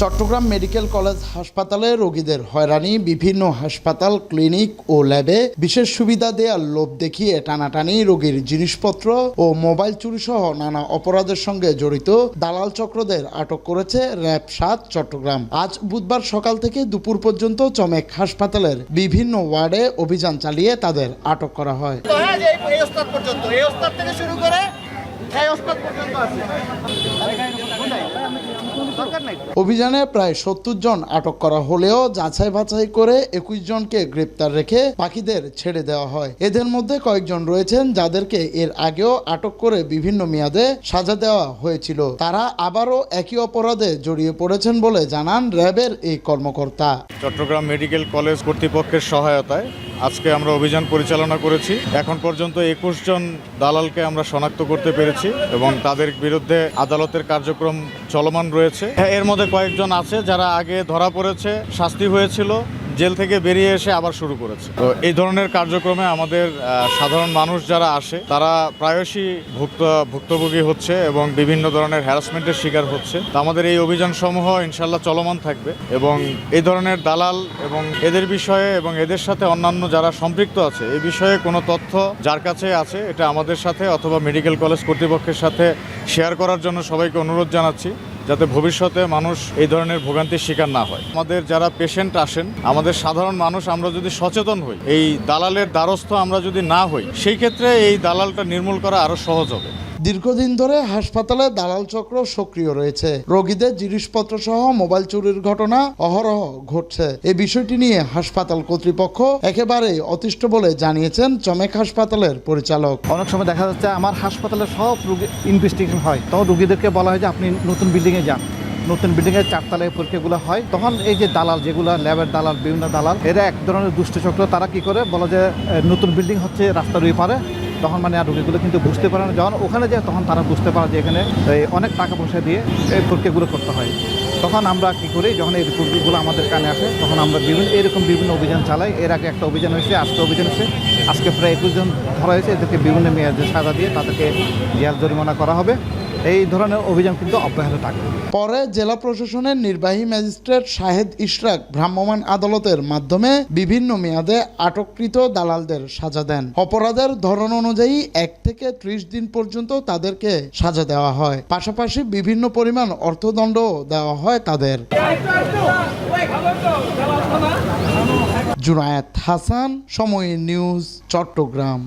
Chittagong medical college হাসপাতালে রোগীদের হয়রানি, বিভিন্ন হাসপাতাল, ক্লিনিক ও ল্যাবে বিশেষ সুবিধা দেওয়ার লোভ দেখিয়ে টানাটানি রোগীর জিনিসপত্র ও মোবাইল চুরি সহ নানা অপরাধের সঙ্গে জড়িত দালাল চক্রদের আটক করেছে র্যাব সাত চট্টগ্রাম। আজ বুধবার সকাল থেকে দুপুর পর্যন্ত চমেক হাসপাতালের বিভিন্ন ওয়ার্ডে অভিযান চালিয়ে তাদের আটক করা হয়। হ্যাঁ পর্যন্ত থেকে শুরু করে অভিযানে প্রায় সত্তর জন আটক করা হলেও যাচাই বাছাই করে একুশ জনকে গ্রেপ্তার রেখে পাখিদের ছেড়ে দেওয়া হয়। এদের মধ্যে কয়েকজন রয়েছেন যাদেরকে এর আগেও আটক করে বিভিন্ন মেয়াদে সাজা দেওয়া হয়েছিল। তারা আবারও একই অপরাধে জড়িয়ে পড়েছেন বলে জানান র্যাবের এই কর্মকর্তা। চট্টগ্রাম মেডিকেল কলেজ কর্তৃপক্ষের সহায়তায় আজকে আমরা অভিযান পরিচালনা করেছি। এখন পর্যন্ত একুশ জন দালালকে আমরা শনাক্ত করতে পেরেছি এবং তাদের বিরুদ্ধে আদালতের কার্যক্রম চলমান রয়েছে। হ্যাঁ, এর মধ্যে কয়েকজন আছে যারা আগে ধরা পড়েছে শাস্তি হয়েছিল। জেল থেকে বেরিয়ে এসে আবার শুরু করেছে। তো এই ধরনের কার্যক্রমে আমাদের সাধারণ মানুষ যারা আসে, তারা প্রায়শই ভুক্ত, ভুক্তভোগী হচ্ছে এবং বিভিন্ন ধরনের হ্যারাসমেন্টের শিকার হচ্ছে। তো আমাদের এই অভিযান সমূহ ইনশাল্লাহ চলমান থাকবে এবং এই ধরনের দালাল এবং এদের বিষয়ে এবং এদের সাথে অন্যান্য যারা সম্পৃক্ত আছে এই বিষয়ে কোনো তথ্য যার কাছে আছে, এটা আমাদের সাথে অথবা মেডিকেল কলেজ কর্তৃপক্ষের সাথে শেয়ার করার জন্য সবাইকে অনুরোধ জানাচ্ছি। যাতে ভবিষ্যতে মানুষ এই ধরনের ভোগান্তির শিকার না হয়। আমাদের যারা পেশেন্ট আসেন, আমাদের সাধারণ মানুষ আমরা যদি সচেতন হই, এই দালালের দ্বারস্থ আমরা যদি না হই, সেই ক্ষেত্রে এই দালালটা নির্মূল করা আরও সহজ হবে। দীর্ঘদিন ধরে হাসপাতালে দালাল চক্র সক্রিয় রয়েছে। রোগীদের জিনিসপত্র সহ মোবাইল চুরির ঘটনা অহরহ ঘটছে। এই বিষয়টি নিয়ে হাসপাতাল কর্তৃপক্ষ একেবারে অতিষ্ঠ বলে জানিয়েছেন চমেক হাসপাতালের পরিচালক। অনেক সময় দেখা যাচ্ছে আমার হাসপাতালে সব রুগী ইনভেস্টিগেশন হয়। তখন রুগীদেরকে বলা হয় যে আপনি নতুন বিল্ডিংয়ে যান। নতুন বিল্ডিংয়ের চারতলায় পরীক্ষাগুলো হয়। তখন এই যে দালাল, যেগুলো ল্যাবের দালাল, বিভিন্ন দালাল, এরা এক ধরনের দুষ্টচক্র তারা কি করে? বলে যে নতুন বিল্ডিং হচ্ছে রাস্তার ওই পারে। তখন মানে আর রুগীগুলো কিন্তু বুঝতে পারে না। যখন ওখানে যায় তখন তারা বুঝতে পারে যে এখানে অনেক টাকা পয়সা দিয়ে এই প্রক্রিয়াগুলো করতে হয়। তখন আমরা কি করি, যখন এই রিপোর্টগুলো আমাদের কানে আসে, তখন আমরা বিভিন্ন, এরকম বিভিন্ন অভিযান চালাই। এর আগে একটা অভিযান হয়েছে, আজকে অভিযান হয়েছে। আজকে প্রায় একুশ জন ধরা হয়েছে। এদেরকে বিভিন্ন মেয়াদে সাজা দিয়ে তাদেরকে জেল জরিমানা করা হবে। এই ধরনের অভিযান কিন্তু অব্যাহত থাকবে। পরে জেলা প্রশাসনের নির্বাহী ম্যাজিস্ট্রেট শাহেদ ইশরাক ভ্রাম্যমাণ আদালতের মাধ্যমে বিভিন্ন মেয়াদে আটককৃত দালালদের সাজা দেন। অপরাধের ধরন অনুযায়ী এক থেকে ত্রিশ দিন পর্যন্ত তাদেরকে সাজা দেওয়া হয়। পাশাপাশি বিভিন্ন পরিমাণ অর্থদণ্ড দেওয়া হয় তাদের। জুনায়েত হাসান, সময় নিউজ, চট্টগ্রাম।